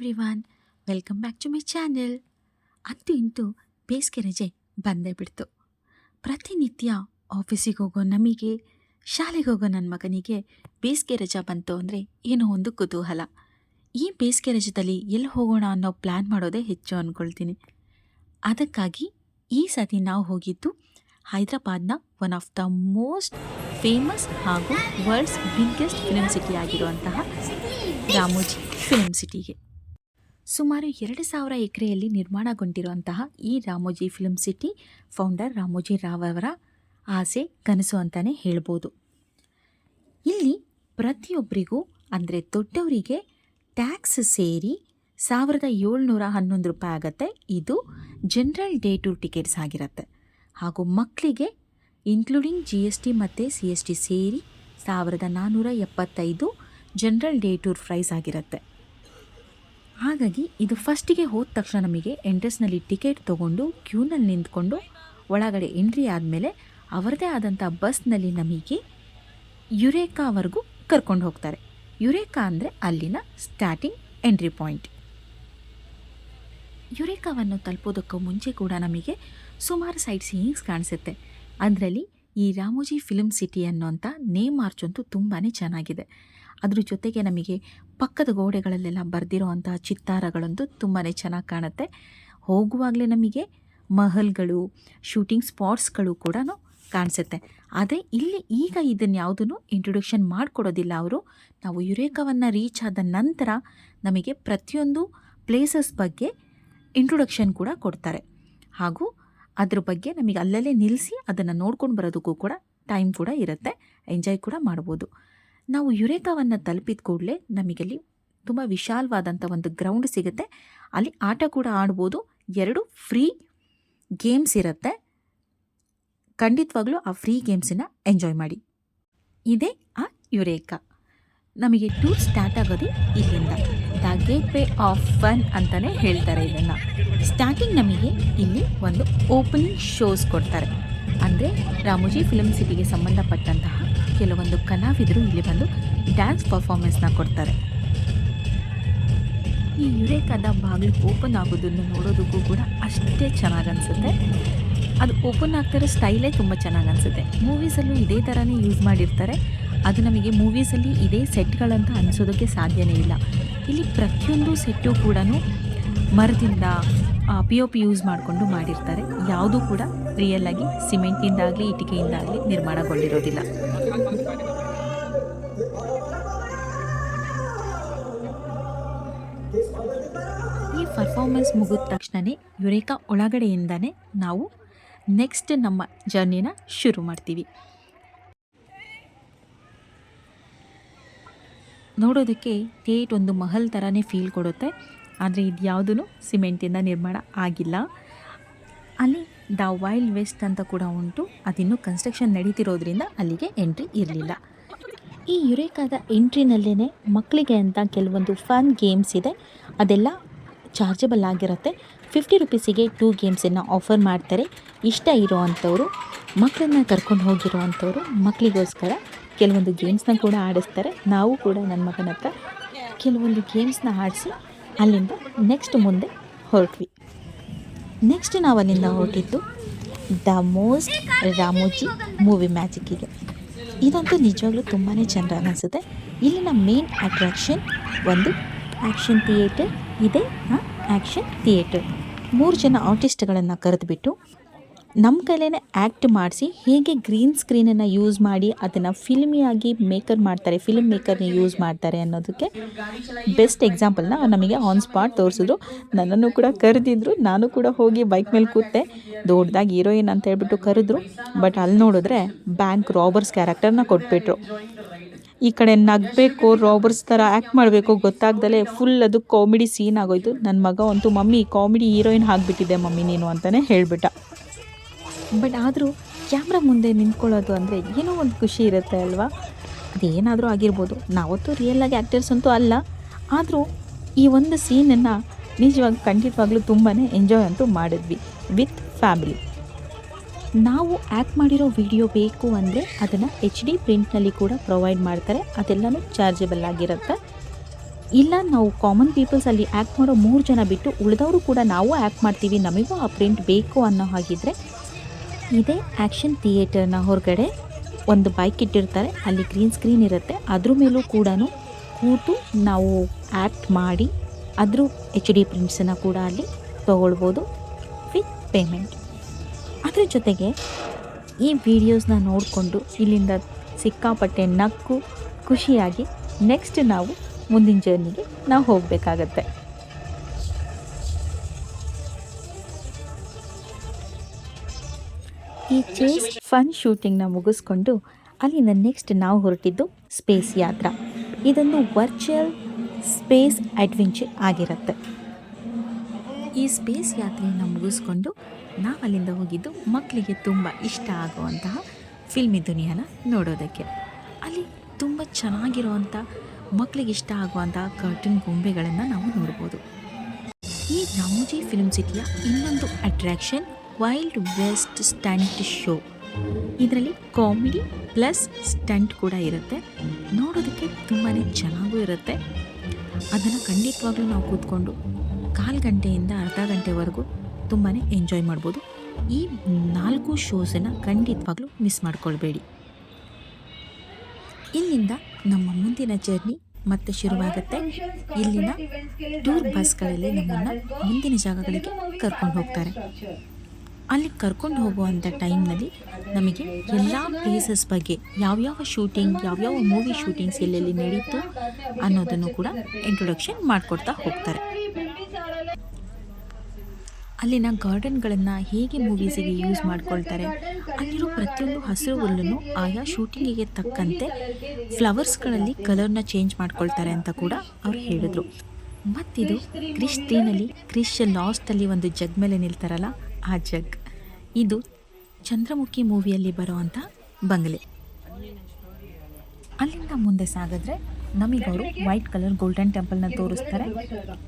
Everyone welcome back to my channel ಅಂತೂ ಇಂತೂ ಬೇಸಿಗೆ ರಜೆ ಬಂದೇ ಬಿಡ್ತು. ಪ್ರತಿನಿತ್ಯ ಆಫೀಸಿಗೆ ಹೋಗೋ ನಮಗೆ, ಶಾಲೆಗೆ ಹೋಗೋ ನನ್ನ ಮಗನಿಗೆ ಬೇಸಿಗೆ ರಜಾ ಬಂತು ಅಂದರೆ ಏನೋ ಒಂದು ಕುತೂಹಲ. ಈ ಬೇಸಿಗೆ ರಜದಲ್ಲಿ ಎಲ್ಲಿ ಹೋಗೋಣ ಅನ್ನೋ ಪ್ಲ್ಯಾನ್ ಮಾಡೋದೇ ಹೆಚ್ಚು ಅಂದ್ಕೊಳ್ತೀನಿ ಅದಕ್ಕಾಗಿ ಈ ಸತಿ ನಾವು ಹೋಗಿದ್ದು ಹೈದರಾಬಾದ್ನ one of the most famous ಹಾಗೂ ವರ್ಲ್ಡ್ಸ್ ಬಿಗ್ಗೆಸ್ಟ್ ಫಿಲ್ಮ್ ಸಿಟಿ ಆಗಿರುವಂತಹ ರಾಮೋಜಿ ಫಿಲ್ಮ್ ಸಿಟಿಗೆ ಸುಮಾರು ಎರಡು ಸಾವಿರ ಎಕರೆಯಲ್ಲಿ ನಿರ್ಮಾಣಗೊಂಡಿರುವಂತಹ ಈ Ramoji film city founder Ramoji Rao ಅವರ ಆಸೆ, ಕನಸು ಅಂತಲೇ ಹೇಳ್ಬೋದು. ಇಲ್ಲಿ ಪ್ರತಿಯೊಬ್ಬರಿಗೂ, ಅಂದರೆ ದೊಡ್ಡವರಿಗೆ ಟ್ಯಾಕ್ಸ್ ಸೇರಿ ಸಾವಿರದ ಏಳ್ನೂರ ಹನ್ನೊಂದು ರೂಪಾಯಿ ಆಗುತ್ತೆ. ಇದು ಜನರಲ್ ಡೇ ಟೂರ್ ಟಿಕೆಟ್ಸ್ ಆಗಿರುತ್ತೆ. ಹಾಗೂ ಮಕ್ಕಳಿಗೆ ಇನ್ಕ್ಲೂಡಿಂಗ್ ಜಿ ಎಸ್ ಟಿ ಮತ್ತು ಸಿ ಎಸ್ ಟಿ ಸೇರಿ ಸಾವಿರದ ನಾನ್ನೂರ ಎಪ್ಪತ್ತೈದು ಜನರಲ್ ಡೇ ಟೂರ್ ಪ್ರೈಸ್ ಆಗಿರುತ್ತೆ. ಹಾಗಾಗಿ ಇದು ಫಸ್ಟಿಗೆ ಹೋದ ತಕ್ಷಣ ನಮಗೆ ಎಂಟ್ರೆನ್ಸ್ನಲ್ಲಿ ಟಿಕೆಟ್ ತೊಗೊಂಡು ಕ್ಯೂನಲ್ಲಿ ನಿಂತ್ಕೊಂಡು ಒಳಗಡೆ ಎಂಟ್ರಿ ಆದಮೇಲೆ ಅವರದೇ ಆದಂಥ ಬಸ್ನಲ್ಲಿ ನಮಗೆ ಯುರೇಕಾವರೆಗೂ ಕರ್ಕೊಂಡು ಹೋಗ್ತಾರೆ. ಯುರೇಕಾ ಅಂದರೆ ಅಲ್ಲಿನ ಸ್ಟಾರ್ಟಿಂಗ್ ಎಂಟ್ರಿ ಪಾಯಿಂಟ್ ಯುರೇಕಾವನ್ನು ತಲುಪೋದಕ್ಕೂ ಮುಂಚೆ ಕೂಡ ನಮಗೆ ಸುಮಾರು ಸೈಟ್ ಸೀಯಿಂಗ್ಸ್ ಕಾಣಿಸುತ್ತೆ. ಅದರಲ್ಲಿ ಈ ರಾಮೋಜಿ ಫಿಲ್ಮ್ ಸಿಟಿ ಅನ್ನೋಂಥ ನೇಮ್ ಮಾರ್ಚ್ ಅಂತೂ ತುಂಬಾ ಚೆನ್ನಾಗಿದೆ. ಅದ್ರ ಜೊತೆಗೆ ನಮಗೆ ಪಕ್ಕದ ಗೋಡೆಗಳಲ್ಲೆಲ್ಲ ಬರೆದಿರುವಂತಹ ಚಿತ್ತಾರಗಳಂತೂ ತುಂಬಾ ಚೆನ್ನಾಗಿ ಕಾಣುತ್ತೆ. ಹೋಗುವಾಗಲೇ ನಮಗೆ ಮಹಲ್ಗಳು, ಶೂಟಿಂಗ್ ಸ್ಪಾಟ್ಸ್ಗಳು ಕೂಡ ಕಾಣಿಸುತ್ತೆ. ಆದರೆ ಇಲ್ಲಿ ಈಗ ಇದನ್ನು ಯಾವುದನ್ನು ಇಂಟ್ರೊಡಕ್ಷನ್ ಮಾಡಿಕೊಡೋದಿಲ್ಲ ಅವರು. ನಾವು ಯುರೇಕವನ್ನು ರೀಚ್ ಆದ ನಂತರ ನಮಗೆ ಪ್ರತಿಯೊಂದು ಪ್ಲೇಸಸ್ ಬಗ್ಗೆ ಇಂಟ್ರೊಡಕ್ಷನ್ ಕೂಡ ಕೊಡ್ತಾರೆ. ಹಾಗೂ ಅದ್ರ ಬಗ್ಗೆ ನಮಗೆ ಅಲ್ಲಲ್ಲೇ ನಿಲ್ಲಿಸಿ ಅದನ್ನು ನೋಡ್ಕೊಂಡು ಬರೋದಕ್ಕೂ ಕೂಡ ಟೈಮ್ ಕೂಡ ಇರುತ್ತೆ. ಎಂಜಾಯ್ ಕೂಡ ಮಾಡ್ಬೋದು. ನಾವು ಯುರೇಕಾವನ್ನು ತಲುಪಿದ ಕೂಡಲೇ ನಮಗಲ್ಲಿ ತುಂಬ ವಿಶಾಲವಾದಂಥ ಒಂದು ಗ್ರೌಂಡ್ ಸಿಗುತ್ತೆ. ಅಲ್ಲಿ ಆಟ ಕೂಡ ಆಡ್ಬೋದು. ಎರಡು ಫ್ರೀ ಗೇಮ್ಸ್ ಇರುತ್ತೆ. ಖಂಡಿತವಾಗ್ಲೂ ಆ ಫ್ರೀ ಗೇಮ್ಸನ್ನು ಎಂಜಾಯ್ ಮಾಡಿ. ಇದೇ ಆ ಯುರೇಕಾ. ನಮಗೆ ಟೂರ್ ಸ್ಟಾರ್ಟ್ ಆಗೋದು ಇಲ್ಲಿಂದ. The gateway of fun ಅಂತಲೇ ಹೇಳ್ತಾರೆ ಇದನ್ನು. ಸ್ಟಾರ್ಟಿಂಗ್ ನಮಗೆ ಇಲ್ಲಿ ಒಂದು ಓಪನಿಂಗ್ ಶೋಸ್ ಕೊಡ್ತಾರೆ. ಅಂದರೆ ರಾಮೋಜಿ ಫಿಲಮ್ ಸಿಟಿಗೆ ಸಂಬಂಧಪಟ್ಟಂತಹ ಕೆಲವೊಂದು ಕಲಾವಿದರು ಇಲ್ಲಿ ಬಂದು ಡ್ಯಾನ್ಸ್ ಪರ್ಫಾರ್ಮೆನ್ಸ್ನ ಕೊಡ್ತಾರೆ. ಈ ಯುರೇಕಾದ ಬಾಗಿಲು ಓಪನ್ ಆಗೋದನ್ನು ನೋಡೋದಕ್ಕೂ ಕೂಡ ಅಷ್ಟೇ ಚೆನ್ನಾಗಿ ಅನಿಸುತ್ತೆ. ಅದು ಓಪನ್ ಆಗ್ತಿರೋ ಸ್ಟೈಲೇ ತುಂಬ ಚೆನ್ನಾಗಿ ಅನಿಸುತ್ತೆ. ಮೂವೀಸಲ್ಲೂ ಇದೇ ಥರನೇ ಯೂಸ್ ಮಾಡಿರ್ತಾರೆ. ಅದು ನಮಗೆ ಮೂವೀಸಲ್ಲಿ ಇದೇ ಸೆಟ್ಗಳಂತ ಅನಿಸೋದಕ್ಕೆ ಸಾಧ್ಯನೇ ಇಲ್ಲ. ಇಲ್ಲಿ ಪ್ರತಿಯೊಂದು ಸೆಟ್ಟು ಕೂಡ ಮರದಿಂದ ಪಿ ಒ ಪಿ ಯೂಸ್ ಮಾಡಿಕೊಂಡು ಮಾಡಿರ್ತಾರೆ. ಯಾವುದೂ ಕೂಡ ರಿಯಲ್ ಆಗಿ ಸಿಮೆಂಟಿಂದಾಗಲಿ ಇಟ್ಟಿಗೆಯಿಂದಾಗಲಿ ನಿರ್ಮಾಣಗೊಂಡಿರೋದಿಲ್ಲ. ಈ ಪರ್ಫಾರ್ಮೆನ್ಸ್ ಮುಗಿದ ತಕ್ಷಣವೇ ಯುರೇಕಾ ಒಳಗಡೆಯಿಂದನೇ ನಾವು ನೆಕ್ಸ್ಟ್ ನಮ್ಮ ಜರ್ನಿನ ಶುರು ಮಾಡ್ತೀವಿ. ನೋಡೋದಕ್ಕೆ ಥೇಟ್ ಒಂದು ಮಹಲ್ ಥರನೇ ಫೀಲ್ ಕೊಡುತ್ತೆ. ಆದರೆ ಇದು ಯಾವುದೂ ಸಿಮೆಂಟಿಂದ ನಿರ್ಮಾಣ ಆಗಿಲ್ಲ. ಅಲ್ಲಿ ದ ವೈಲ್ಡ್ ವೆಸ್ಟ್ ಅಂತ ಕೂಡ ಉಂಟು. ಅದಿನ್ನೂ ಕನ್ಸ್ಟ್ರಕ್ಷನ್ ನಡೀತಿರೋದ್ರಿಂದ ಅಲ್ಲಿಗೆ ಎಂಟ್ರಿ ಇರಲಿಲ್ಲ. ಈ ಯುರೇಕಾದ ಎಂಟ್ರಿನಲ್ಲೇ ಮಕ್ಕಳಿಗೆ ಅಂತ ಕೆಲವೊಂದು ಫನ್ ಗೇಮ್ಸ್ ಇದೆ. ಅದೆಲ್ಲ ಚಾರ್ಜಬಲ್ ಆಗಿರುತ್ತೆ. ಫಿಫ್ಟಿ ರುಪೀಸಿಗೆ ಟೂ ಗೇಮ್ಸನ್ನು ಆಫರ್ ಮಾಡ್ತಾರೆ. ಇಷ್ಟ ಇರೋ ಅಂಥವ್ರು ಮಕ್ಕಳನ್ನ ಕರ್ಕೊಂಡು ಹೋಗಿರೋ ಅಂಥವ್ರು ಮಕ್ಕಳಿಗೋಸ್ಕರ ಕೆಲವೊಂದು ಗೇಮ್ಸ್ನ ಕೂಡ ಆಡಿಸ್ತಾರೆ. ನಾವು ಕೂಡ ನನ್ನ ಮಗನ ಹತ್ರ ಕೆಲವೊಂದು ಗೇಮ್ಸ್ನ ಆಡಿಸಿ ಅಲ್ಲಿಂದ ನೆಕ್ಸ್ಟ್ ಮುಂದೆ ಹೊರಟ್ವಿ. ನೆಕ್ಸ್ಟ್ ನಾವು ಅಲ್ಲಿಂದ ಹೊರಟಿದ್ದು ದ ಮೋಸ್ಟ್ ರಾಮೋಜಿ ಮೂವಿ ಮ್ಯಾಜಿಕ್ಕಿಗೆ ಇದಂತೂ ನಿಜವಾಗ್ಲೂ ತುಂಬಾ ಚೆನ್ನಾಗಿ ಅನಿಸುತ್ತೆ. ಇಲ್ಲಿನ ಮೇನ್ ಅಟ್ರಾಕ್ಷನ್ ಒಂದು ಆ್ಯಕ್ಷನ್ ಥಿಯೇಟರ್ ಇದೆ ಆ್ಯಕ್ಷನ್ ಥಿಯೇಟರ್ ಮೂರು ಜನ ಆರ್ಟಿಸ್ಟ್ಗಳನ್ನು ಕರೆದುಬಿಟ್ಟು ನಮ್ಮ ಕೈಲೇ ಆ್ಯಕ್ಟ್ ಮಾಡಿಸಿ ಹೇಗೆ ಗ್ರೀನ್ ಸ್ಕ್ರೀನನ್ನು ಯೂಸ್ ಮಾಡಿ ಅದನ್ನು ಫಿಲ್ಮಿಯಾಗಿ ಮೇಕರ್ ಮಾಡ್ತಾರೆ ಫಿಲ್ಮ್ ಮೇಕರ್ನ ಯೂಸ್ ಮಾಡ್ತಾರೆ ಅನ್ನೋದಕ್ಕೆ ಬೆಸ್ಟ್ ಎಕ್ಸಾಂಪಲ್ನ ನಮಗೆ ಆನ್ ಸ್ಪಾಟ್ ತೋರಿಸಿದ್ರು. ನನ್ನನ್ನು ಕೂಡ ಕರೆದಿದ್ರು, ನಾನು ಕೂಡ ಹೋಗಿ ಬೈಕ್ ಮೇಲೆ ಕೂತೆ. ದೊಡ್ಡದಾಗಿ ಹೀರೋಯಿನ್ ಅಂತ ಹೇಳ್ಬಿಟ್ಟು ಕರೆದ್ರು. ಬಟ್ ಅಲ್ಲಿ ನೋಡಿದ್ರೆ ಬ್ಯಾಂಕ್ ರಾಬರ್ಸ್ ಕ್ಯಾರೆಕ್ಟರ್ನ ಕೊಟ್ಬಿಟ್ರು. ಈ ಕಡೆ ನಗಬೇಕು ರಾಬರ್ಸ್ ಥರ ಆ್ಯಕ್ಟ್ ಮಾಡಬೇಕು, ಗೊತ್ತಾಗ್ದಲೇ ಫುಲ್ ಅದು ಕಾಮಿಡಿ ಸೀನ್ ಆಗೋಯ್ತು. ನನ್ನ ಮಗ ಅಂತೂ, ಮಮ್ಮಿ ಕಾಮಿಡಿ ಹೀರೋಯಿನ್ ಆಗಿಬಿಟ್ಟಿದೆ ಮಮ್ಮಿ ನೀನು ಅಂತಲೇ ಹೇಳಿಬಿಟ್ಟ. ಬಟ್ ಆದರೂ ಕ್ಯಾಮ್ರಾ ಮುಂದೆ ನಿಂತ್ಕೊಳ್ಳೋದು ಅಂದರೆ ಏನೋ ಒಂದು ಖುಷಿ ಇರುತ್ತೆ ಅಲ್ವಾ? ಅದೇನಾದರೂ ಆಗಿರ್ಬೋದು. ನಾವತ್ತೂ ರಿಯಲಾಗಿ ಆ್ಯಕ್ಟರ್ಸ್ ಅಂತೂ ಅಲ್ಲ. ಆದರೂ ಈ ಒಂದು ಸೀನನ್ನು ನಿಜವಾಗಿ ಖಂಡಿತವಾಗ್ಲೂ ತುಂಬಾ ಎಂಜಾಯ್ ಅಂತೂ ಮಾಡಿದ್ವಿ ವಿತ್ ಫ್ಯಾಮಿಲಿ ನಾವು ಆ್ಯಕ್ಟ್ ಮಾಡಿರೋ ವಿಡಿಯೋ ಬೇಕು ಅಂದರೆ ಅದನ್ನು ಎಚ್ ಡಿ ಪ್ರಿಂಟ್ನಲ್ಲಿ ಕೂಡ ಪ್ರೊವೈಡ್ ಮಾಡ್ತಾರೆ. ಅದೆಲ್ಲನೂ ಚಾರ್ಜಬಲ್ ಆಗಿರುತ್ತೆ. ಇಲ್ಲ, ನಾವು ಕಾಮನ್ ಪೀಪಲ್ಸ್ ಅಲ್ಲಿ ಆ್ಯಕ್ಟ್ ಮಾಡೋ ಮೂರು ಜನ ಬಿಟ್ಟು ಉಳಿದವರು ಕೂಡ ನಾವು ಆ್ಯಕ್ಟ್ ಮಾಡ್ತೀವಿ. ನಮಗೂ ಆ ಪ್ರಿಂಟ್ ಬೇಕು ಅನ್ನೋ ಹಾಗಿದ್ರೆ ಇದೇ ಆ್ಯಕ್ಷನ್ ಥಿಯೇಟರ್ನ ಹೊರಗಡೆ ಒಂದು ಬೈಕ್ ಇಟ್ಟಿರ್ತಾರೆ. ಅಲ್ಲಿ ಗ್ರೀನ್ ಸ್ಕ್ರೀನ್ ಇರುತ್ತೆ. ಅದ್ರ ಮೇಲೂ ಕೂಡ ಕೂತು ನಾವು ಆ್ಯಕ್ಟ್ ಮಾಡಿ ಅದ್ರ ಎಚ್ ಡಿ ಪ್ರಿಂಟ್ಸನ್ನು ಕೂಡ ಅಲ್ಲಿ ತೊಗೊಳ್ಬೋದು ವಿತ್ ಪೇಮೆಂಟ್ ಅದ್ರ ಜೊತೆಗೆ ಈ ವಿಡಿಯೋಸ್ನ ನೋಡಿಕೊಂಡು ಇಲ್ಲಿಂದ ಸಿಕ್ಕಾಪಟ್ಟೆ ನಕ್ಕು ಖುಷಿಯಾಗಿ ನೆಕ್ಸ್ಟ್ ನಾವು ಮುಂದಿನ ಜರ್ನಿಗೆ ನಾವು ಹೋಗಬೇಕಾಗತ್ತೆ. ಈ ಚೇಸ್ ಫನ್ ಶೂಟಿಂಗ್ನ ಮುಗಿಸ್ಕೊಂಡು ಅಲ್ಲಿಂದ ನೆಕ್ಸ್ಟ್ ನಾವು ಹೊರಟಿದ್ದು ಸ್ಪೇಸ್ ಯಾತ್ರ. ಇದೊಂದು ವರ್ಚುವಲ್ ಸ್ಪೇಸ್ ಅಡ್ವೆಂಚರ್ ಆಗಿರುತ್ತೆ. ಈ ಸ್ಪೇಸ್ ಯಾತ್ರೆಯನ್ನು ಮುಗಿಸ್ಕೊಂಡು ನಾವು ಅಲ್ಲಿಂದ ಹೋಗಿದ್ದು ಮಕ್ಕಳಿಗೆ ತುಂಬ ಇಷ್ಟ ಆಗುವಂತಹ ಫಿಲ್ಮಿ ದುನಿಯಾನ ನೋಡೋದಕ್ಕೆ. ಅಲ್ಲಿ ತುಂಬ ಚೆನ್ನಾಗಿರುವಂಥ ಮಕ್ಕಳಿಗೆ ಇಷ್ಟ ಆಗುವಂಥ ಕರ್ಟನ್ ಗೊಂಬೆಗಳನ್ನು ನಾವು ನೋಡ್ಬೋದು. ಈ ರಾಮೋಜಿ ಫಿಲ್ಮ್ ಸಿಟಿಯ ಇನ್ನೊಂದು attraction wild west stunt show ಇದರಲ್ಲಿ ಕಾಮಿಡಿ ಪ್ಲಸ್ ಸ್ಟಂಟ್ ಕೂಡ ಇರುತ್ತೆ. ನೋಡೋದಕ್ಕೆ ತುಂಬಾ ಚೆನ್ನಾಗೂ ಇರುತ್ತೆ. ಅದನ್ನು ಖಂಡಿತವಾಗ್ಲೂ ನಾವು ಕೂತ್ಕೊಂಡು ಕಾಲು ಗಂಟೆಯಿಂದ ಅರ್ಧ ಗಂಟೆವರೆಗೂ ತುಂಬಾ ಎಂಜಾಯ್ ಮಾಡ್ಬೋದು. ಈ ನಾಲ್ಕು ಶೋಸನ್ನು ಖಂಡಿತವಾಗ್ಲೂ ಮಿಸ್ ಮಾಡ್ಕೊಳ್ಬೇಡಿ. ಇಲ್ಲಿಂದ ನಮ್ಮ ಮುಂದಿನ ಜರ್ನಿ ಮತ್ತೆ ಶುರುವಾಗುತ್ತೆ. ಇಲ್ಲಿನ ಟೂರ್ ಬಸ್ಗಳಲ್ಲಿ ನಮ್ಮನ್ನು ಮುಂದಿನ ಜಾಗಗಳಿಗೆ ಕರ್ಕೊಂಡು ಹೋಗ್ತಾರೆ. ಅಲ್ಲಿ ಕರ್ಕೊಂಡು ಹೋಗುವಂಥ ಟೈಮ್ನಲ್ಲಿ ನಮಗೆ ಎಲ್ಲ ಪ್ಲೇಸಸ್ ಬಗ್ಗೆ ಯಾವ್ಯಾವ ಶೂಟಿಂಗ್ ಯಾವ್ಯಾವ ಮೂವಿ ಶೂಟಿಂಗ್ಸ್ ಎಲ್ಲೆಲ್ಲಿ ನಡೀತು ಅನ್ನೋದನ್ನು ಕೂಡ ಇಂಟ್ರೊಡಕ್ಷನ್ ಮಾಡಿಕೊಡ್ತಾ ಹೋಗ್ತಾರೆ. ಅಲ್ಲಿನ ಗಾರ್ಡನ್ಗಳನ್ನು ಹೇಗೆ ಮೂವೀಸಿಗೆ ಯೂಸ್ ಮಾಡ್ಕೊಳ್ತಾರೆ ಅಲ್ಲಿರೋ ಪ್ರತಿಯೊಂದು ಹಸಿರು ಹುಲ್ಲನ್ನು ಆಯಾ ಶೂಟಿಂಗಿಗೆ ತಕ್ಕಂತೆ ಫ್ಲವರ್ಸ್ಗಳಲ್ಲಿ ಕಲರ್ನ ಚೇಂಜ್ ಮಾಡ್ಕೊಳ್ತಾರೆ ಅಂತ ಕೂಡ ಅವರು ಹೇಳಿದ್ರು. ಮತ್ತಿದು ಕ್ರಿಶ್ ತೀನಲ್ಲಿ ಕ್ರಿಶ್ ಲಾಸ್ಟಲ್ಲಿ ಒಂದು ಜಗ್ ಮೇಲೆ ನಿಲ್ತಾರಲ್ಲ ಆ ಜಗ್. ಇದು ಚಂದ್ರಮುಖಿ ಮೂವಿಯಲ್ಲಿ ಬರುವಂಥ ಬಂಗಲೆ. ಅಲ್ಲಿಂದ ಮುಂದೆ ಸಾಗಿದ್ರೆ ನಮಗವರು ವೈಟ್ ಕಲರ್ ಗೋಲ್ಡನ್ ಟೆಂಪಲ್ನ ತೋರಿಸ್ತಾರೆ.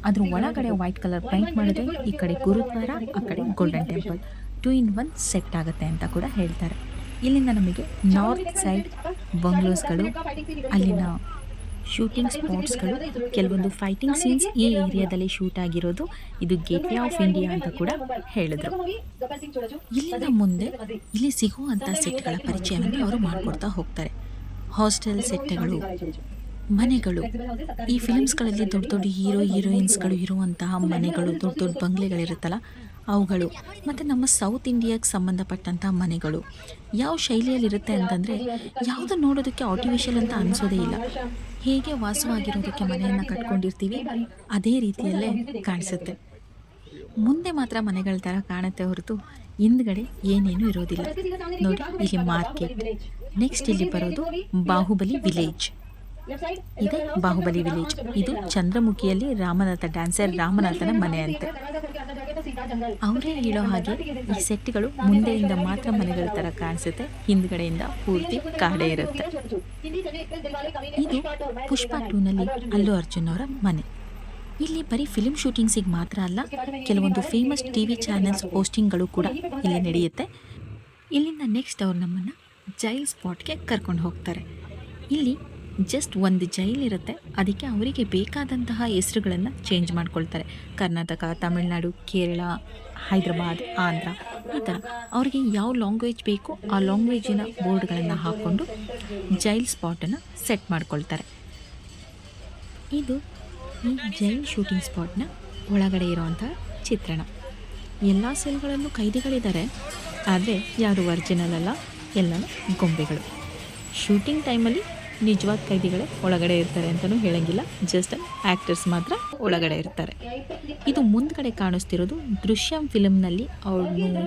ಅದ್ರ ಒಳಗಡೆ ವೈಟ್ ಕಲರ್ ಪೈಂಟ್ ಮಾಡಿದ್ರೆ ಈ ಕಡೆ ಗುರುದ್ವಾರ, ಆ ಕಡೆ Golden Temple two in one set ಆಗುತ್ತೆ ಅಂತ ಕೂಡ ಹೇಳ್ತಾರೆ. ಇಲ್ಲಿಂದ ನಮಗೆ ನಾರ್ತ್ ಸೈಡ್ ಬಂಗ್ಲೋಸ್ಗಳು, ಅಲ್ಲಿನ ಶೂಟಿಂಗ್ ಸ್ಪಾಟ್ಸ್ಗಳು ಕೆಲವೊಂದು ಫೈಟಿಂಗ್ ಸೀನ್ಸ್ ಈ ಏರಿಯಾದಲ್ಲಿ ಶೂಟ್ ಆಗಿರೋದು. ಇದು ಗೇಟ್ವೇ ಆಫ್ ಇಂಡಿಯಾ ಅಂತ ಕೂಡ ಹೇಳಿದ್ರು. ಇಲ್ಲಿಂದ ಮುಂದೆ ಇಲ್ಲಿ ಸಿಗುವಂತಹ ಸೆಟ್ಗಳ ಪರಿಚಯವನ್ನು ಅವರು ಮಾಡಿಕೊಡ್ತಾ ಹೋಗ್ತಾರೆ. ಹಾಸ್ಟೆಲ್ ಸೆಟ್ಗಳು ಮನೆಗಳು. ಈ ಫಿಲ್ಮ್ಸ್ಗಳಲ್ಲಿ ದೊಡ್ಡ ದೊಡ್ಡ ಹೀರೋ, ಹೀರೋಯಿನ್ಸ್ಗಳು ಇರುವಂತಹ ಮನೆಗಳು, ದೊಡ್ಡ ದೊಡ್ಡ ಬಂಗ್ಲೆಗಳಿರುತ್ತಲ್ಲ, ಅವುಗಳು. ಮತ್ತು ನಮ್ಮ ಸೌತ್ ಇಂಡಿಯಾಗೆ ಸಂಬಂಧಪಟ್ಟಂತಹ ಮನೆಗಳು. ಯಾವ ಶೈಲಿಯಲ್ಲಿರುತ್ತೆ ಅಂತಂದರೆ, ಯಾವುದು ನೋಡೋದಕ್ಕೆ ಆರ್ಟಿಫಿಷಿಯಲ್ ಅಂತ ಅನಿಸೋದೇ ಇಲ್ಲ. ಹೇಗೆ ವಾಸವಾಗಿರೋದಕ್ಕೆ ಮನೆಯನ್ನು ಕಟ್ಕೊಂಡಿರ್ತೀವಿ, ಅದೇ ರೀತಿಯಲ್ಲೇ ಕಾಣಿಸುತ್ತೆ. ಮುಂದೆ ಮಾತ್ರ ಮನೆಗಳ ಥರ ಕಾಣುತ್ತೆ ಹೊರತು ಹಿಂದ್ಗಡೆ ಏನೇನು ಇರೋದಿಲ್ಲ. ನೋಡಿ, ಇಲ್ಲಿ ಮಾರ್ಕೆಟ್ ನೆಕ್ಸ್ಟ್ ಇಲ್ಲಿ ಬರೋದು ಬಾಹುಬಲಿ ವಿಲೇಜ್ ಇದೆ ಬಾಹುಬಲಿ ವಿಲೇಜ್. ಇದು ಚಂದ್ರಮುಖಿಯಲ್ಲಿ ರಾಮನಾಥ ಡ್ಯಾನ್ಸರ್ ರಾಮನಾಥನ ಮನೆ ಅಂತೆ. ಅವರೇ ಹೇಳೋ ಹಾಗೆ ಈ ಸೆಟ್ಗಳು ಮುಂದೆಯಿಂದ ಮಾತ್ರ ಮನೆಗಳ ಥರ ಕಾಣಿಸುತ್ತೆ. ಹಿಂದ್ಗಡೆಯಿಂದ ಪೂರ್ತಿ ಕಾಡೇ ಇರುತ್ತೆ. ಇದು ಪುಷ್ಪ ಟೂನಲ್ಲಿ ಅಲ್ಲು ಅರ್ಜುನ್. ಅವರ ಮನೆ. ಇಲ್ಲಿ ಬರೀ ಫಿಲ್ಮ್ ಶೂಟಿಂಗ್ಸಿಗೆ ಮಾತ್ರ ಅಲ್ಲ ಕೆಲವೊಂದು ಫೇಮಸ್ ಟಿ ವಿ ಚಾನೆಲ್ಸ್ ಪೋಸ್ಟಿಂಗ್ಗಳು ಕೂಡ ಇಲ್ಲಿ ನಡೆಯುತ್ತೆ. ಇಲ್ಲಿಂದ ನೆಕ್ಸ್ಟ್ ಅವ್ರು ನಮ್ಮನ್ನು ಜೈಲ್ ಸ್ಪಾಟ್ಗೆ ಕರ್ಕೊಂಡು ಹೋಗ್ತಾರೆ. ಇಲ್ಲಿ ಜಸ್ಟ್ ಒಂದು ಜೈಲ್ ಇರುತ್ತೆ. ಅದಕ್ಕೆ ಅವರಿಗೆ ಬೇಕಾದಂತಹ ಹೆಸರುಗಳನ್ನು ಚೇಂಜ್ ಮಾಡ್ಕೊಳ್ತಾರೆ. ಕರ್ನಾಟಕ, ತಮಿಳುನಾಡು, ಕೇರಳ, ಹೈದರಾಬಾದ್, ಆಂಧ್ರ. ಆ ಥರ. ಅವರಿಗೆ ಯಾವ ಲ್ಯಾಂಗ್ವೇಜ್ ಬೇಕೋ ಆ ಲ್ಯಾಂಗ್ವೇಜಿನ ಬೋರ್ಡ್ಗಳನ್ನು ಹಾಕ್ಕೊಂಡು ಜೈಲ್ ಸ್ಪಾಟನ್ನು ಸೆಟ್ ಮಾಡ್ಕೊಳ್ತಾರೆ. ಇದು ಈ ಜೈಲ್ ಶೂಟಿಂಗ್ ಸ್ಪಾಟ್ನ ಒಳಗಡೆ ಇರುವಂಥ ಚಿತ್ರಣ. ಎಲ್ಲ ಸೆಲ್ಗಳಲ್ಲೂ ಕೈದಿಗಳಿದ್ದಾರೆ. ಆದರೆ ಯಾರು ಒರಿಜಿನಲ್ ಅಲ್ಲ? ಎಲ್ಲನೂ ಗೊಂಬೆಗಳು. ಶೂಟಿಂಗ್ ಟೈಮಲ್ಲಿ ನಿಜವಾದ ಕೈದಿಗಳೇ ಒಳಗಡೆ ಇರ್ತಾರೆ ಅಂತಲೂ ಹೇಳಂಗಿಲ್ಲ ಜಸ್ಟ್ ಆ್ಯಕ್ಟರ್ಸ್ ಮಾತ್ರ ಒಳಗಡೆ ಇರ್ತಾರೆ ಇದು ಮುಂದ್ಗಡೆ ಕಾಣಿಸ್ತಿರೋದು ದೃಶ್ಯಂ ಫಿಲಮ್ನಲ್ಲಿ ಅವ್ರನ್ನು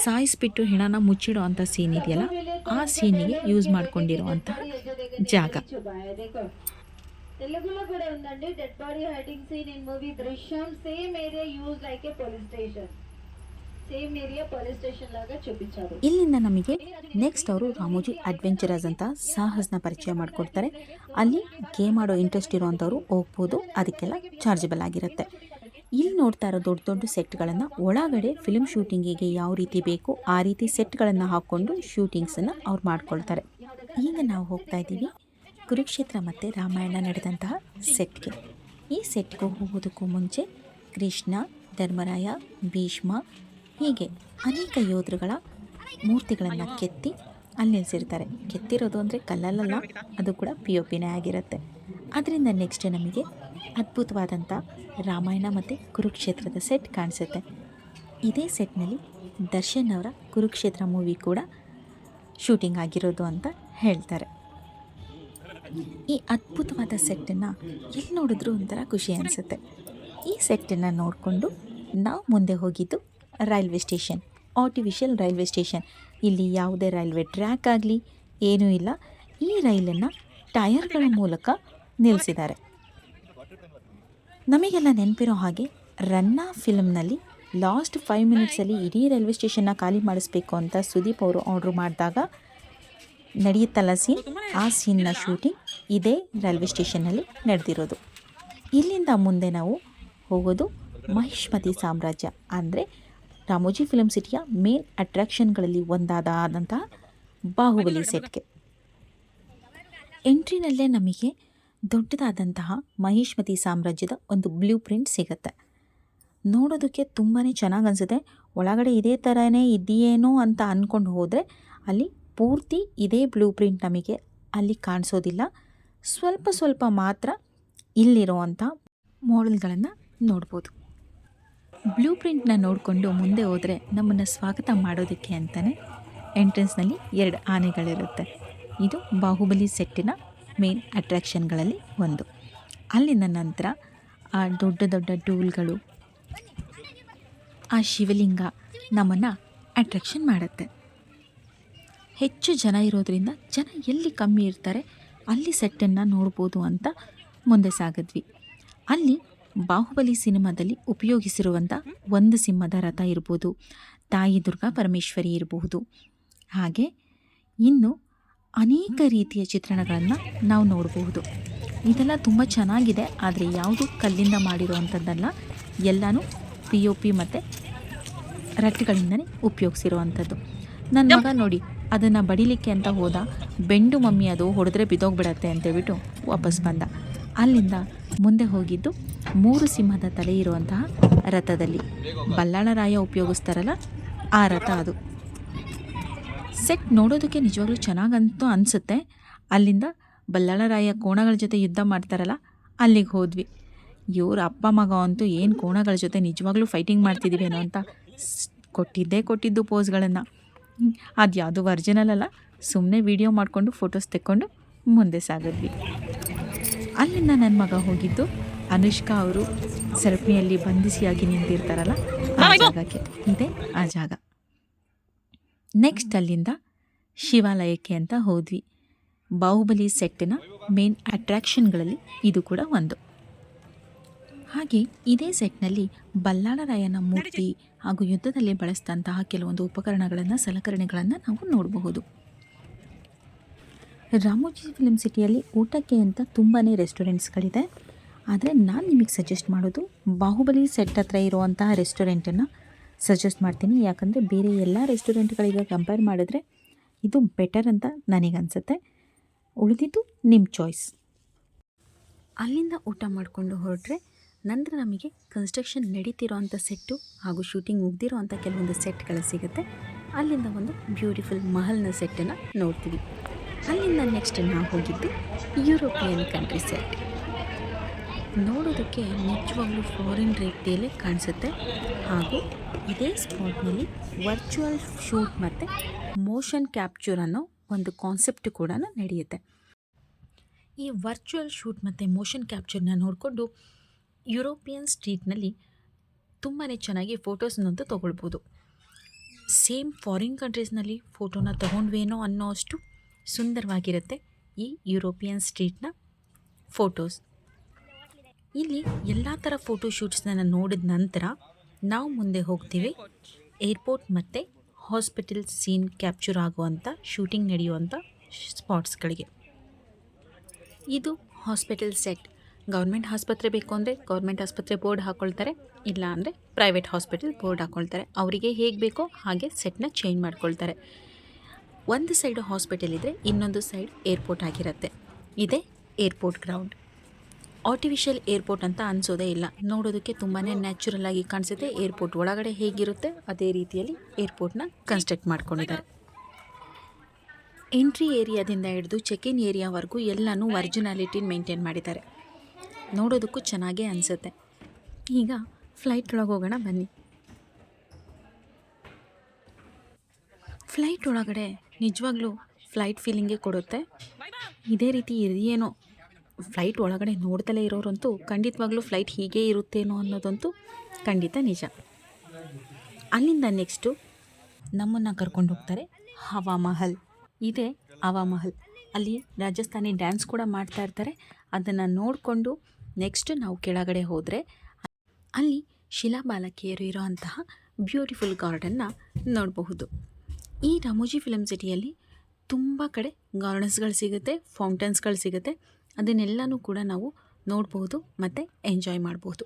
ಸಾಯಿಸ್ಬಿಟ್ಟು ಹೆಣನ ಮುಚ್ಚಿಡೋ ಅಂಥ ಸೀನ್ ಇದೆಯಲ್ಲ ಆ ಸೀನಿಗೆ ಯೂಸ್ ಮಾಡ್ಕೊಂಡಿರುವಂಥ ಜಾಗ తెలుగులో కూడా ఉందండి dead body hiding scene in movie Drishyam same area use like a police station ಇಲ್ಲಿಂದ ನಮಗೆ ನೆಕ್ಸ್ಟ್ ಅವರು ರಾಮೋಜಿ ಅಡ್ವೆಂಚರಸ್ ಅಂತ ಸಾಹಸನ ಪರಿಚಯ ಮಾಡಿಕೊಡ್ತಾರೆ. ಅಲ್ಲಿ ಗೇಮ್ ಆಡೋ ಇಂಟ್ರೆಸ್ಟ್ ಇರೋವಂಥವ್ರು ಹೋಗ್ಬೋದು. ಅದಕ್ಕೆಲ್ಲ ಚಾರ್ಜಬಲ್ ಆಗಿರುತ್ತೆ. ಇಲ್ಲಿ ನೋಡ್ತಾ ಇರೋ ದೊಡ್ಡ ದೊಡ್ಡ ಸೆಟ್ಗಳನ್ನು ಒಳಗಡೆ ಫಿಲ್ಮ್ ಶೂಟಿಂಗಿಗೆ ಯಾವ ರೀತಿ ಬೇಕು ಆ ರೀತಿ ಸೆಟ್ಗಳನ್ನು ಹಾಕ್ಕೊಂಡು ಶೂಟಿಂಗ್ಸನ್ನು ಅವ್ರು ಮಾಡ್ಕೊಳ್ತಾರೆ. ಈಗ ನಾವು ಹೋಗ್ತಾ ಇದ್ದೀವಿ ಕುರುಕ್ಷೇತ್ರ ಮತ್ತು ರಾಮಾಯಣ ನಡೆದಂತಹ ಸೆಟ್ಗೆ. ಈ ಸೆಟ್ಗೆ ಹೋಗೋದಕ್ಕೂ ಮುಂಚೆ ಕೃಷ್ಣ ಧರ್ಮರಾಯ ಭೀಷ್ಮ ಹೀಗೆ ಅನೇಕ ಯೋಧರುಗಳ ಮೂರ್ತಿಗಳನ್ನು ಕೆತ್ತಿ ಅಲ್ಲಿ ನಿಲ್ಲಿಸಿರ್ತಾರೆ ಕೆತ್ತಿರೋದು ಅಂದರೆ ಕಲ್ಲಲ್ಲ ಅದು ಕೂಡ ಪಿ ಒ ಪಿನೇ ಆಗಿರುತ್ತೆ. ಅದರಿಂದ ನೆಕ್ಸ್ಟ್ ನಮಗೆ ಅದ್ಭುತವಾದಂಥ ರಾಮಾಯಣ ಮತ್ತು ಕುರುಕ್ಷೇತ್ರದ ಸೆಟ್ ಕಾಣಿಸುತ್ತೆ. ಇದೇ ಸೆಟ್ನಲ್ಲಿ ದರ್ಶನ್ ಅವರ ಕುರುಕ್ಷೇತ್ರ ಮೂವಿ ಕೂಡ ಶೂಟಿಂಗ್ ಆಗಿರೋದು ಅಂತ ಹೇಳ್ತಾರೆ. ಈ ಅದ್ಭುತವಾದ ಸೆಟ್ಟನ್ನು ಎಲ್ಲಿ ನೋಡಿದ್ರೂ ಒಂಥರ ಖುಷಿ ಅನಿಸುತ್ತೆ. ಈ ಸೆಟ್ಟನ್ನು ನೋಡಿಕೊಂಡು ನಾವು ಮುಂದೆ ಹೋಗಿದ್ದು railway station artificial railway station. ಇಲ್ಲಿ ಯಾವುದೇ ರೈಲ್ವೆ ಟ್ರ್ಯಾಕ್ ಆಗಲಿ, ಏನೂ ಇಲ್ಲ. ಈ ರೈಲನ್ನು ಟಯರ್ಗಳ ಮೂಲಕ ನಿಲ್ಲಿಸಿದ್ದಾರೆ ನಮಗೆಲ್ಲ ನೆನಪಿರೋ ಹಾಗೆ ರನ್ನಾ ಫಿಲ್ಮ್ನಲ್ಲಿ ಲಾಸ್ಟ್ ಫೈವ್ ಮಿನಿಟ್ಸಲ್ಲಿ ಇಡೀ ರೈಲ್ವೆ ಸ್ಟೇಷನ್ನ ಖಾಲಿ ಮಾಡಿಸ್ಬೇಕು ಅಂತ ಸುದೀಪ್ ಅವರು ಆರ್ಡ್ರ್ ಮಾಡಿದಾಗ ನಡೆಯುತ್ತಲ್ಲ ಸೀನ್ ಆ ಸೀನ್ನ ಶೂಟಿಂಗ್ ಇದೇ ರೈಲ್ವೆ ಸ್ಟೇಷನ್ನಲ್ಲಿ ನಡೆದಿರೋದು. ಇಲ್ಲಿಂದ ಮುಂದೆ ನಾವು ಹೋಗೋದು ಮಹಿಷ್ಮತಿ ಸಾಮ್ರಾಜ್ಯ. ಅಂದರೆ ರಾಮೋಜಿ ಫಿಲಮ್ ಸಿಟಿಯ ಮೇನ್ ಅಟ್ರಾಕ್ಷನ್ಗಳಲ್ಲಿ ಒಂದಾದ ಆದಂತಹ ಬಾಹುಬಲಿ ಸೆಟ್ಗೆ ಎಂಟ್ರಿನಲ್ಲೇ ನಮಗೆ ದೊಡ್ಡದಾದಂತಹ ಮಹಿಷ್ಮತಿ ಸಾಮ್ರಾಜ್ಯದ ಒಂದು ಬ್ಲೂ ಪ್ರಿಂಟ್ ಸಿಗುತ್ತೆ. ನೋಡೋದಕ್ಕೆ ತುಂಬಾ ಚೆನ್ನಾಗಿ ಅನಿಸುತ್ತೆ. ಒಳಗಡೆ ಇದೇ ಥರನೇ ಇದೆಯೇನೋ ಅಂತ ಅಂದ್ಕೊಂಡು ಹೋದರೆ ಅಲ್ಲಿ ಪೂರ್ತಿ ಇದೇ ಬ್ಲೂ ಪ್ರಿಂಟ್ ನಮಗೆ ಅಲ್ಲಿ ಕಾಣಿಸೋದಿಲ್ಲ. ಸ್ವಲ್ಪ ಸ್ವಲ್ಪ ಮಾತ್ರ ಇಲ್ಲಿರುವಂಥ ಮಾಡೆಲ್ಗಳನ್ನು ನೋಡ್ಬೋದು. ಬ್ಲೂ ಪ್ರಿಂಟ್ನ ನೋಡಿಕೊಂಡು ಮುಂದೆ ಹೋದರೆ ನಮ್ಮನ್ನು ಸ್ವಾಗತ ಮಾಡೋದಕ್ಕೆ ಅಂತಲೇ ಎಂಟ್ರೆನ್ಸ್ನಲ್ಲಿ ಎರಡು ಆನೆಗಳಿರುತ್ತೆ. ಇದು ಬಾಹುಬಲಿ ಸೆಟ್ಟಿನ ಮೇನ್ ಅಟ್ರ್ಯಾಕ್ಷನ್ಗಳಲ್ಲಿ ಒಂದು. ಅಲ್ಲಿನ ನಂತರ ಆ ದೊಡ್ಡ ದೊಡ್ಡ ಟೂಲ್ಗಳು, ಆ ಶಿವಲಿಂಗ ನಮ್ಮನ್ನು ಅಟ್ರಾಕ್ಷನ್ ಮಾಡುತ್ತೆ. ಹೆಚ್ಚು ಜನ ಇರೋದರಿಂದ ಜನ ಎಲ್ಲಿ ಕಮ್ಮಿ ಇರ್ತಾರೆ ಅಲ್ಲಿ ಸೆಟ್ಟನ್ನು ನೋಡ್ಬೋದು ಅಂತ ಮುಂದೆ ಸಾಗಿದ್ವಿ. ಅಲ್ಲಿ ಬಾಹುಬಲಿ ಸಿನಿಮಾದಲ್ಲಿ ಉಪಯೋಗಿಸಿರುವಂಥ ಒಂದು ಸಿಂಹದ ರಥ ಇರ್ಬೋದು ತಾಯಿ ದುರ್ಗಾ ಪರಮೇಶ್ವರಿ ಇರಬಹುದು. ಹಾಗೆ ಇನ್ನು ಅನೇಕ ರೀತಿಯ ಚಿತ್ರಣಗಳನ್ನು ನಾವು ನೋಡಬಹುದು. ಇದೆಲ್ಲ ತುಂಬ ಚೆನ್ನಾಗಿದೆ ಆದರೆ ಯಾವುದು ಕಲ್ಲಿಂದ ಮಾಡಿರುವಂಥದ್ದಲ್ಲ ಎಲ್ಲನೂ ಪಿ ಒ ಪಿ ಮತ್ತು ರಟ್ಟುಗಳಿಂದನೇ ಉಪಯೋಗಿಸಿರುವಂಥದ್ದು ನನ್ನ ಮಗ ನೋಡಿ ಅದನ್ನು ಬಡಿಲಿಕ್ಕೆ ಅಂತ ಹೋದ ಬೆಂಡು ಮಮ್ಮಿ ಅದು ಹೊಡೆದ್ರೆ ಬಿದ್ದೋಗ್ಬಿಡತ್ತೆ ಅಂತೇಳ್ಬಿಟ್ಟು ವಾಪಸ್ ಬಂದ. ಅಲ್ಲಿಂದ ಮುಂದೆ ಹೋಗಿದ್ದು ಮೂರು ಸಿಂಹದ ತಲೆ ಇರುವಂತಹ ರಥದಲ್ಲಿ. ಬಲ್ಲಾಳರಾಯ ಉಪಯೋಗಿಸ್ತಾರಲ್ಲ, ಆ ರಥ ಅದು. ಸೆಟ್ ನೋಡೋದಕ್ಕೆ ನಿಜವಾಗ್ಲೂ ಚೆನ್ನಾಗಂತೂ ಅನಿಸುತ್ತೆ. ಅಲ್ಲಿಂದ ಬಲ್ಲಾಳರಾಯ ಕೋಣಗಳ ಜೊತೆ ಯುದ್ಧ ಮಾಡ್ತಾರಲ್ಲ, ಅಲ್ಲಿಗೆ ಹೋದ್ವಿ. ಇವ್ರ ಅಪ್ಪ ಮಗ ಅಂತೂ ಏನು ಕೋಣಗಳ ಜೊತೆ ನಿಜವಾಗ್ಲೂ ಫೈಟಿಂಗ್ ಮಾಡ್ತಿದ್ದೀವೇನೋ ಅಂತ ಕೊಟ್ಟಿದ್ದೇ ಕೊಟ್ಟಿದ್ದು ಪೋಸ್ಗಳನ್ನು ಅದು ಯಾವುದು ಒರ್ಜಿನಲ್ ಅಲ್ಲ ಸುಮ್ಮನೆ ವೀಡಿಯೋ ಮಾಡಿಕೊಂಡು ಫೋಟೋಸ್ ತೆಕ್ಕೊಂಡು ಮುಂದೆ ಸಾಗಿದ್ವಿ. ಅಲ್ಲಿಂದ ನನ್ನ ಮಗ ಹೋಗಿದ್ದು ಅನುಷ್ಕಾ ಅವರು ಸರಪಣಿಯಲ್ಲಿ ಬಂಧಿಸಿಯಾಗಿ ನಿಂತಿರ್ತಾರಲ್ಲ? ಆ ಜಾಗಕ್ಕೆ. ಇದೆ? ಆ ಜಾಗ. ನೆಕ್ಸ್ಟ್ ಅಲ್ಲಿಂದ ಶಿವಾಲಯಕ್ಕೆ ಅಂತ ಹೋದ್ವಿ. ಬಾಹುಬಲಿ ಸೆಟ್ಟಿನ ಮೇನ್ ಅಟ್ರ್ಯಾಕ್ಷನ್ಗಳಲ್ಲಿ ಇದು ಕೂಡ ಒಂದು. ಹಾಗೆ ಇದೇ ಸೆಟ್ನಲ್ಲಿ ಬಲ್ಲಾಳರಾಯನ ಮೂರ್ತಿ ಹಾಗೂ ಯುದ್ಧದಲ್ಲಿ ಬಳಸಿದಂತಹ ಕೆಲವೊಂದು ಉಪಕರಣಗಳನ್ನು ಸಲಕರಣೆಗಳನ್ನು ನಾವು ನೋಡಬಹುದು. ರಾಮೋಜಿ ಫಿಲ್ಮ್ ಸಿಟಿಯಲ್ಲಿ ಊಟಕ್ಕೆ ಅಂತ ತುಂಬಾ ರೆಸ್ಟೋರೆಂಟ್ಸ್ಗಳಿದೆ ಆದರೆ ನಾನು ನಿಮಗೆ ಸಜೆಸ್ಟ್ ಮಾಡೋದು ಬಾಹುಬಲಿ ಸೆಟ್ ಹತ್ರ ಇರುವಂತಹ ರೆಸ್ಟೋರೆಂಟನ್ನು ಸಜೆಸ್ಟ್ ಮಾಡ್ತೀನಿ. ಯಾಕಂದರೆ ಬೇರೆ ಎಲ್ಲ ರೆಸ್ಟೋರೆಂಟ್ಗಳಿಗೆ ಕಂಪೇರ್ ಮಾಡಿದ್ರೆ ಇದು ಬೆಟರ್ ಅಂತ ನನಗನ್ಸುತ್ತೆ ಉಳಿದಿದ್ದು ನಿಮ್ಮ ಚಾಯ್ಸ್ ಅಲ್ಲಿಂದ ಊಟ ಮಾಡಿಕೊಂಡು ಹೊರಟ್ರೆ ನಂತರ ನಮಗೆ ಕನ್ಸ್ಟ್ರಕ್ಷನ್ ನಡೀತಿರೋ ಅಂಥ ಸೆಟ್ಟು ಹಾಗೂ ಶೂಟಿಂಗ್ ಮುಗ್ದಿರೋ ಅಂಥ ಕೆಲವೊಂದು ಸೆಟ್ಗಳು ಸಿಗುತ್ತೆ. ಅಲ್ಲಿಂದ ಒಂದು ಬ್ಯೂಟಿಫುಲ್ ಮಹಲ್ನ ಸೆಟ್ಟನ್ನು ನೋಡ್ತೀವಿ. ಅಲ್ಲಿಂದ ನೆಕ್ಸ್ಟ್ ನಾವು ಹೋಗಿದ್ದು ಯುರೋಪಿಯನ್ ಕಂಟ್ರಿ ಸೆಟ್ ನೋಡೋದಕ್ಕೆ ನಿಜವಾಗ್ಲೂ ಫಾರಿನ್ ರೀತಿಯಲ್ಲಿ ಕಾಣಿಸುತ್ತೆ. ಹಾಗೂ ಇದೇ ಸ್ಪಾಟ್ನಲ್ಲಿ ವರ್ಚುವಲ್ ಶೂಟ್ ಮತ್ತು ಮೋಷನ್ ಕ್ಯಾಪ್ಚರ್ ಅನ್ನೋ ಒಂದು ಕಾನ್ಸೆಪ್ಟ್ ಕೂಡ ನಡೆಯುತ್ತೆ. ಈ ವರ್ಚುವಲ್ ಶೂಟ್ ಮತ್ತು ಮೋಷನ್ ಕ್ಯಾಪ್ಚರ್ನ ನೋಡಿಕೊಂಡು ಯುರೋಪಿಯನ್ ಸ್ಟ್ರೀಟ್ನಲ್ಲಿ ತುಂಬಾ ಚೆನ್ನಾಗಿ ಫೋಟೋಸ್ನಂತೂ ತೊಗೊಳ್ಬೋದು. ಸೇಮ್ ಫಾರಿನ್ ಕಂಟ್ರೀಸ್ನಲ್ಲಿ ಫೋಟೋನ ತೊಗೊಂಡ್ವೇನೋ ಅನ್ನೋ ಅಷ್ಟು ಸುಂದರವಾಗಿರುತ್ತೆ ಈ ಯುರೋಪಿಯನ್ ಸ್ಟ್ರೀಟ್ನ ಫೋಟೋಸ್ ಇಲ್ಲಿ ಎಲ್ಲ ಥರ ಫೋಟೋ ಶೂಟ್ಸ್ನ ನೋಡಿದ ನಂತರ ನಾವು ಮುಂದೆ ಹೋಗ್ತೀವಿ. ಏರ್ಪೋರ್ಟ್ ಮತ್ತು ಹಾಸ್ಪಿಟಲ್ ಸೀನ್ ಕ್ಯಾಪ್ಚರ್ ಆಗುವಂಥ ಶೂಟಿಂಗ್ ನಡೆಯುವಂಥ ಸ್ಪಾಟ್ಸ್ಗಳಿಗೆ ಇದು ಹಾಸ್ಪಿಟಲ್ ಸೆಟ್ ಗೌರ್ಮೆಂಟ್ ಆಸ್ಪತ್ರೆ ಬೇಕು ಅಂದರೆ ಗೌರ್ಮೆಂಟ್ ಆಸ್ಪತ್ರೆ ಬೋರ್ಡ್ ಹಾಕ್ಕೊಳ್ತಾರೆ ಇಲ್ಲ ಅಂದರೆ ಪ್ರೈವೇಟ್ ಹಾಸ್ಪಿಟಲ್ ಬೋರ್ಡ್ ಹಾಕ್ಕೊಳ್ತಾರೆ ಅವರಿಗೆ ಹೇಗೆ ಬೇಕೋ ಹಾಗೆ ಸೆಟ್ನ ಚೇಂಜ್ ಮಾಡ್ಕೊಳ್ತಾರೆ. ಒಂದು ಸೈಡು ಹಾಸ್ಪಿಟಲ್ ಇದ್ದರೆ ಇನ್ನೊಂದು ಸೈಡ್ ಏರ್ಪೋರ್ಟ್ ಆಗಿರುತ್ತೆ. ಇದೇ ಏರ್ಪೋರ್ಟ್ ಗ್ರೌಂಡ್ ಆರ್ಟಿಫಿಷಿಯಲ್ ಏರ್ಪೋರ್ಟ್ ಅಂತ ಅನ್ಸೋದೇ ಇಲ್ಲ. ನೋಡೋದಕ್ಕೆ ತುಂಬಾನೇ ನ್ಯಾಚುರಲ್ ಆಗಿ ಕಾಣಿಸುತ್ತೆ. ಏರ್ಪೋರ್ಟ್ ಒಳಗಡೆ ಹೇಗಿರುತ್ತೆ, ಅದೇ ರೀತಿಯಲ್ಲಿ ಏರ್ಪೋರ್ಟ್ನ ಕನ್ಸ್ಟ್ರಕ್ಟ್ ಮಾಡ್ಕೊಂಡಿದ್ದಾರೆ. ಎಂಟ್ರಿ ಏರಿಯಾದಿಂದ ಹಿಡಿದು ಚೆಕ್ ಇನ್ ಏರಿಯಾವರೆಗೂ ಎಲ್ಲನೂ ಒರಿಜಿನಾಲಿಟಿ ಮೇಂಟೈನ್ ಮಾಡಿದ್ದಾರೆ. ನೋಡೋದಕ್ಕೂ ಚೆನ್ನಾಗೇ ಅನಿಸುತ್ತೆ. ಈಗ ಫ್ಲೈಟ್ ಒಳಗೆ ಹೋಗೋಣ, ಬನ್ನಿ. ಫ್ಲೈಟ್ ಒಳಗಡೆ ನಿಜವಾಗ್ಲೂ ಫ್ಲೈಟ್ ಫೀಲಿಂಗೇ ಕೊಡುತ್ತೆ. ಇದೇ ರೀತಿ ಇದೆಯೇನೋ ಫ್ಲೈಟ್ ಒಳಗಡೆ ನೋಡ್ತಲೇ ಇರೋರಂತೂ ಖಂಡಿತವಾಗ್ಲೂ ಫ್ಲೈಟ್ ಹೀಗೆ ಇರುತ್ತೇನೋ ಅನ್ನೋದಂತೂ ಖಂಡಿತ ನಿಜ. ಅಲ್ಲಿಂದ ನೆಕ್ಸ್ಟು ನಮ್ಮನ್ನು ಕರ್ಕೊಂಡು ಹೋಗ್ತಾರೆ ಹವಾ ಮಹಲ್ ಇದೆ ಹವಾ ಮಹಲ್ ಅಲ್ಲಿ ರಾಜಸ್ಥಾನಿ ಡ್ಯಾನ್ಸ್ ಕೂಡ ಮಾಡ್ತಾ ಇರ್ತಾರೆ. ಅದನ್ನು ನೋಡಿಕೊಂಡು ನೆಕ್ಸ್ಟ್ ನಾವು ಕೆಳಗಡೆ ಹೋದರೆ ಅಲ್ಲಿ ಶಿಲಾಬಾಲಕಿಯರು ಇರೋಂತಹ ಬ್ಯೂಟಿಫುಲ್ ಗಾರ್ಡನ್ನ ನೋಡಬಹುದು. ಈ ರಾಮೋಜಿ ಫಿಲಮ್ ಸಿಟಿಯಲ್ಲಿ ತುಂಬ ಕಡೆ ಗಾರ್ಡನ್ಸ್ಗಳು ಸಿಗುತ್ತೆ, ಫೌಂಟನ್ಸ್ಗಳು ಸಿಗುತ್ತೆ. ಅದನ್ನೆಲ್ಲನೂ ಕೂಡ ನಾವು ನೋಡ್ಬೋದು ಮತ್ತು ಎಂಜಾಯ್ ಮಾಡ್ಬೋದು.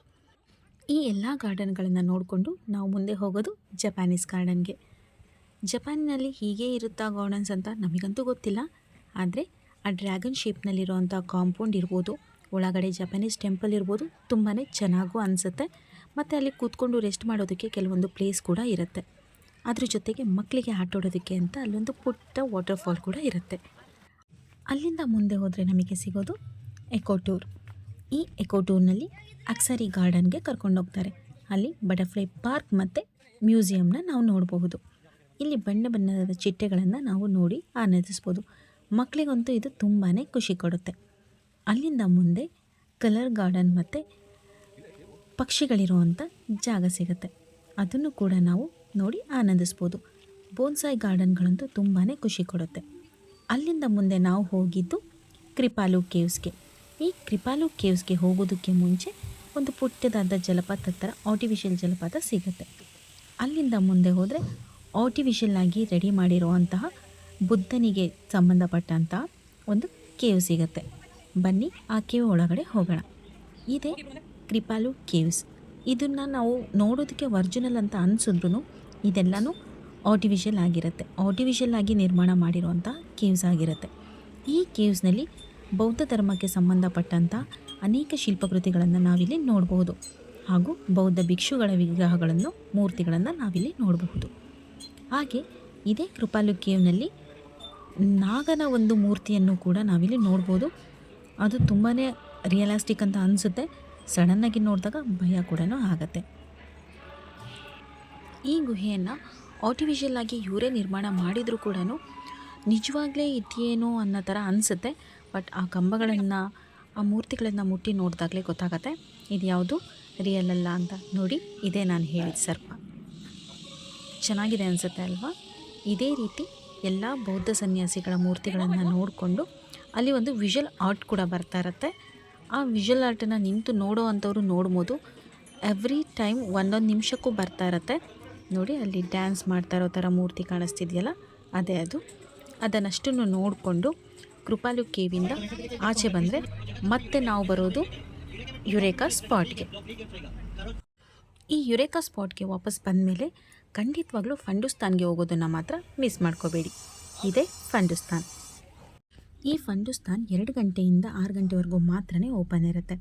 ಈ ಎಲ್ಲ ಗಾರ್ಡನ್ಗಳನ್ನು ನೋಡಿಕೊಂಡು ನಾವು ಮುಂದೆ ಹೋಗೋದು ಜಪಾನೀಸ್ ಗಾರ್ಡನ್ಗೆ. ಜಪಾನಿನಲ್ಲಿ ಹೀಗೆ ಇರುತ್ತಾ ಗಾರ್ಡನ್ಸ್ ಅಂತ ನಮಗಂತೂ ಗೊತ್ತಿಲ್ಲ. ಆದರೆ ಆ ಡ್ರ್ಯಾಗನ್ ಶೇಪ್ನಲ್ಲಿರುವಂಥ ಕಾಂಪೌಂಡ್ ಇರ್ಬೋದು, ಒಳಗಡೆ ಜಪಾನೀಸ್ ಟೆಂಪಲ್ ಇರ್ಬೋದು ತುಂಬಾ ಚೆನ್ನಾಗೂ ಅನಿಸುತ್ತೆ. ಮತ್ತು ಅಲ್ಲಿ ಕೂತ್ಕೊಂಡು ರೆಸ್ಟ್ ಮಾಡೋದಕ್ಕೆ ಕೆಲವೊಂದು ಪ್ಲೇಸ್ ಕೂಡ ಇರುತ್ತೆ. ಅದ್ರ ಜೊತೆಗೆ ಮಕ್ಕಳಿಗೆ ಆಟೋಡೋದಕ್ಕೆ ಅಂತ ಅಲ್ಲೊಂದು ಪುಟ್ಟ ವಾಟರ್ಫಾಲ್ ಕೂಡ ಇರುತ್ತೆ. ಅಲ್ಲಿಂದ ಮುಂದೆ ಹೋದರೆ ನಮಗೆ ಸಿಗೋದು ಎಕೋ ಟೂರ್ ಈ ಎಕೋ ಟೂರ್ನಲ್ಲಿ ಅಕ್ಸರಿ ಗಾರ್ಡನ್ಗೆ ಕರ್ಕೊಂಡು ಹೋಗ್ತಾರೆ. ಅಲ್ಲಿ ಬಟರ್ಫ್ಲೈ ಪಾರ್ಕ್ ಮತ್ತು ಮ್ಯೂಸಿಯಂನ ನಾವು ನೋಡಬಹುದು. ಇಲ್ಲಿ ಬಣ್ಣ ಬಣ್ಣದ ಚಿಟ್ಟೆಗಳನ್ನು ನಾವು ನೋಡಿ ಆನಂದಿಸ್ಬೋದು ಮಕ್ಕಳಿಗಂತೂ ಇದು ತುಂಬಾ ಖುಷಿ ಕೊಡುತ್ತೆ. ಅಲ್ಲಿಂದ ಮುಂದೆ ಕಲರ್ ಗಾರ್ಡನ್ ಮತ್ತು ಪಕ್ಷಿಗಳಿರುವಂಥ ಜಾಗ ಸಿಗುತ್ತೆ. ಅದನ್ನು ಕೂಡ ನಾವು ನೋಡಿ ಆನಂದಿಸ್ಬೋದು ಬೋನ್ಸಾಯ್ ಗಾರ್ಡನ್ಗಳಂತೂ ತುಂಬಾ ಖುಷಿ ಕೊಡುತ್ತೆ. ಅಲ್ಲಿಂದ ಮುಂದೆ ನಾವು ಹೋಗಿದ್ದು ಕ್ರಿಪಾಲು ಕೇವ್ಸ್ಗೆ. ಈ ಕ್ರಿಪಾಲು ಕೇವ್ಸ್ಗೆ ಹೋಗೋದಕ್ಕೆ ಮುಂಚೆ ಒಂದು ಪುಟ್ಟದಾದ ಜಲಪಾತ ಥರ ಆರ್ಟಿಫಿಷಿಯಲ್ ಜಲಪಾತ ಸಿಗುತ್ತೆ. ಅಲ್ಲಿಂದ ಮುಂದೆ ಹೋದರೆ ಆರ್ಟಿಫಿಷಿಯಲ್ ಆಗಿ ರೆಡಿ ಮಾಡಿರುವಂತಹ ಬುದ್ಧನಿಗೆ ಸಂಬಂಧಪಟ್ಟಂತಹ ಒಂದು ಕೇವ್ ಸಿಗುತ್ತೆ. ಬನ್ನಿ, ಆ ಕೇವ್ ಒಳಗಡೆ ಹೋಗೋಣ. ಇದೇ ಕ್ರಿಪಾಲು ಕೇವ್ಸ್. ಇದನ್ನು ನಾವು ನೋಡೋದಕ್ಕೆ ಒರ್ಜಿನಲ್ ಅಂತ ಅನಿಸಿದ್ರು ಇದೆಲ್ಲನೂ ಆರ್ಟಿಫಿಷಿಯಲ್ ಆಗಿರುತ್ತೆ. ಆರ್ಟಿಫಿಷಿಯಲ್ ಆಗಿ ನಿರ್ಮಾಣ ಮಾಡಿರುವಂಥ ಕೇವ್ಸ್ ಆಗಿರುತ್ತೆ. ಈ ಕೇವ್ಸ್ನಲ್ಲಿ ಬೌದ್ಧ ಧರ್ಮಕ್ಕೆ ಸಂಬಂಧಪಟ್ಟಂಥ ಅನೇಕ ಶಿಲ್ಪಕೃತಿಗಳನ್ನು ನಾವಿಲ್ಲಿ ನೋಡಬಹುದು. ಹಾಗೂ ಬೌದ್ಧ ಭಿಕ್ಷುಗಳ ವಿಗ್ರಹಗಳನ್ನು, ಮೂರ್ತಿಗಳನ್ನು ನಾವಿಲ್ಲಿ ನೋಡಬಹುದು. ಹಾಗೆ ಇದೇ ಕೃಪಾಲು ಕೇವ್ನಲ್ಲಿ ನಾಗನ ಒಂದು ಮೂರ್ತಿಯನ್ನು ಕೂಡ ನಾವಿಲ್ಲಿ ನೋಡ್ಬೋದು. ಅದು ತುಂಬಾ ರಿಯಲಾಸ್ಟಿಕ್ ಅಂತ ಅನಿಸುತ್ತೆ. ಸಡನ್ನಾಗಿ ನೋಡಿದಾಗ ಭಯ ಕೂಡ ಆಗುತ್ತೆ. ಈ ಗುಹೆಯನ್ನು ಆರ್ಟಿಫಿಷಿಯಲ್ ಆಗಿ ಇವರೇ ನಿರ್ಮಾಣ ಮಾಡಿದರೂ ಕೂಡ ನಿಜವಾಗ್ಲೇ ಇದೆಯೇನೋ ಅನ್ನೋ ಥರ ಅನಿಸುತ್ತೆ. ಬಟ್ ಆ ಕಂಬಗಳನ್ನು, ಆ ಮೂರ್ತಿಗಳನ್ನು ಮುಟ್ಟಿ ನೋಡಿದಾಗಲೇ ಗೊತ್ತಾಗತ್ತೆ. ಇದು ಯಾವುದು? ರಿಯಲ್ ಅಲ್ಲ ಅಂತ ನೋಡಿ ಇದೇ ನಾನು ಹೇಳಿದ ಸರ್ಪ. ಚೆನ್ನಾಗಿದೆ ಅನಿಸುತ್ತೆ ಅಲ್ವಾ? ಇದೇ ರೀತಿ ಎಲ್ಲ ಬೌದ್ಧ ಸನ್ಯಾಸಿಗಳ ಮೂರ್ತಿಗಳನ್ನು ನೋಡಿಕೊಂಡು ಅಲ್ಲಿ ಒಂದು ವಿಷುವಲ್ ಆರ್ಟ್ ಕೂಡ ಬರ್ತಾ ಇರುತ್ತೆ. ಆ ವಿಷುವಲ್ ಆರ್ಟನ್ನು ನಿಂತು ನೋಡೋ ಅಂಥವ್ರು ನೋಡ್ಬೋದು. ಎವ್ರಿ ಟೈಮ್ ಒಂದೊಂದು ನಿಮಿಷಕ್ಕೂ ಬರ್ತಾ ಇರುತ್ತೆ. ನೋಡಿ, ಅಲ್ಲಿ ಡ್ಯಾನ್ಸ್ ಮಾಡ್ತಾ ಇರೋ ಥರ ಮೂರ್ತಿ ಕಾಣಿಸ್ತಿದೆಯಲ್ಲ? ಅದೇ ಅದು. ಅದನ್ನಷ್ಟನ್ನು ನೋಡಿಕೊಂಡು ಕೃಪಾಲು ಕೇವಿಂದ ಆಚೆ ಬಂದರೆ ಮತ್ತೆ ನಾವು ಬರೋದು ಯುರೇಕಾ ಸ್ಪಾಟ್ಗೆ. ಈ ಯುರೇಕಾ ಸ್ಪಾಟ್ಗೆ ವಾಪಸ್ ಬಂದಮೇಲೆ ಖಂಡಿತವಾಗ್ಲೂ ಫಂಡುಸ್ತಾನ್ಗೆ ಹೋಗೋದನ್ನು ಮಾತ್ರ ಮಿಸ್ ಮಾಡ್ಕೋಬೇಡಿ. ಇದೇ ಫಂಡುಸ್ತಾನ್. ಈ ಫಂಡುಸ್ತಾನ್ ಎರಡು ಗಂಟೆಯಿಂದ ಆರು ಗಂಟೆವರೆಗೂ ಮಾತ್ರ ಓಪನ್ ಇರುತ್ತೆ.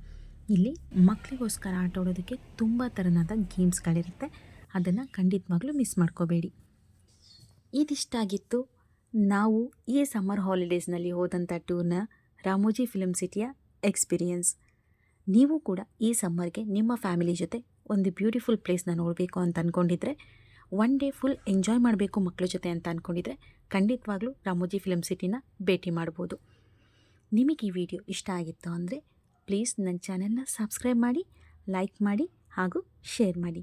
ಇಲ್ಲಿ ಮಕ್ಕಳಿಗೋಸ್ಕರ ಆಟ ಆಡೋದಕ್ಕೆ ತುಂಬ ಥರನಾದ ಗೇಮ್ಸ್ಗಳಿರುತ್ತೆ. ಅದನ್ನು ಖಂಡಿತವಾಗ್ಲೂ ಮಿಸ್ ಮಾಡ್ಕೋಬೇಡಿ. ಇದಿಷ್ಟಾಗಿತ್ತು. ನಾವು ಈ ಸಮ್ಮರ್ ಹಾಲಿಡೇಸ್ನಲ್ಲಿ ಹೋದಂಥ ಟೂರ್ನ ರಾಮೋಜಿ ಫಿಲ್ಮ್ ಸಿಟಿಯ ಎಕ್ಸ್ಪೀರಿಯನ್ಸ್ ನೀವು ಕೂಡ ಈ ಸಮ್ಮರ್ಗೆ ನಿಮ್ಮ ಫ್ಯಾಮಿಲಿ ಜೊತೆ ಒಂದು ಬ್ಯೂಟಿಫುಲ್ ಪ್ಲೇಸ್ನ ನೋಡಬೇಕು ಅಂತ ಅಂದ್ಕೊಂಡಿದ್ರೆ ಒನ್ ಡೇ ಫುಲ್ ಎಂಜಾಯ್ ಮಾಡಬೇಕು ಮಕ್ಕಳ ಜೊತೆ ಅಂತ ಅಂದ್ಕೊಂಡಿದ್ರೆ ಖಂಡಿತವಾಗ್ಲೂ ರಾಮೋಜಿ ಫಿಲಮ್ ಸಿಟಿನ ಭೇಟಿ ಮಾಡ್ಬೋದು. ನಿಮಗೆ ಈ ವಿಡಿಯೋ ಇಷ್ಟ ಆಗಿತ್ತು ಅಂದರೆ ಪ್ಲೀಸ್ ನನ್ನ ಚಾನೆಲ್ನ ಸಬ್ಸ್ಕ್ರೈಬ್ ಮಾಡಿ ಲೈಕ್ ಮಾಡಿ ಹಾಗೂ ಶೇರ್ ಮಾಡಿ.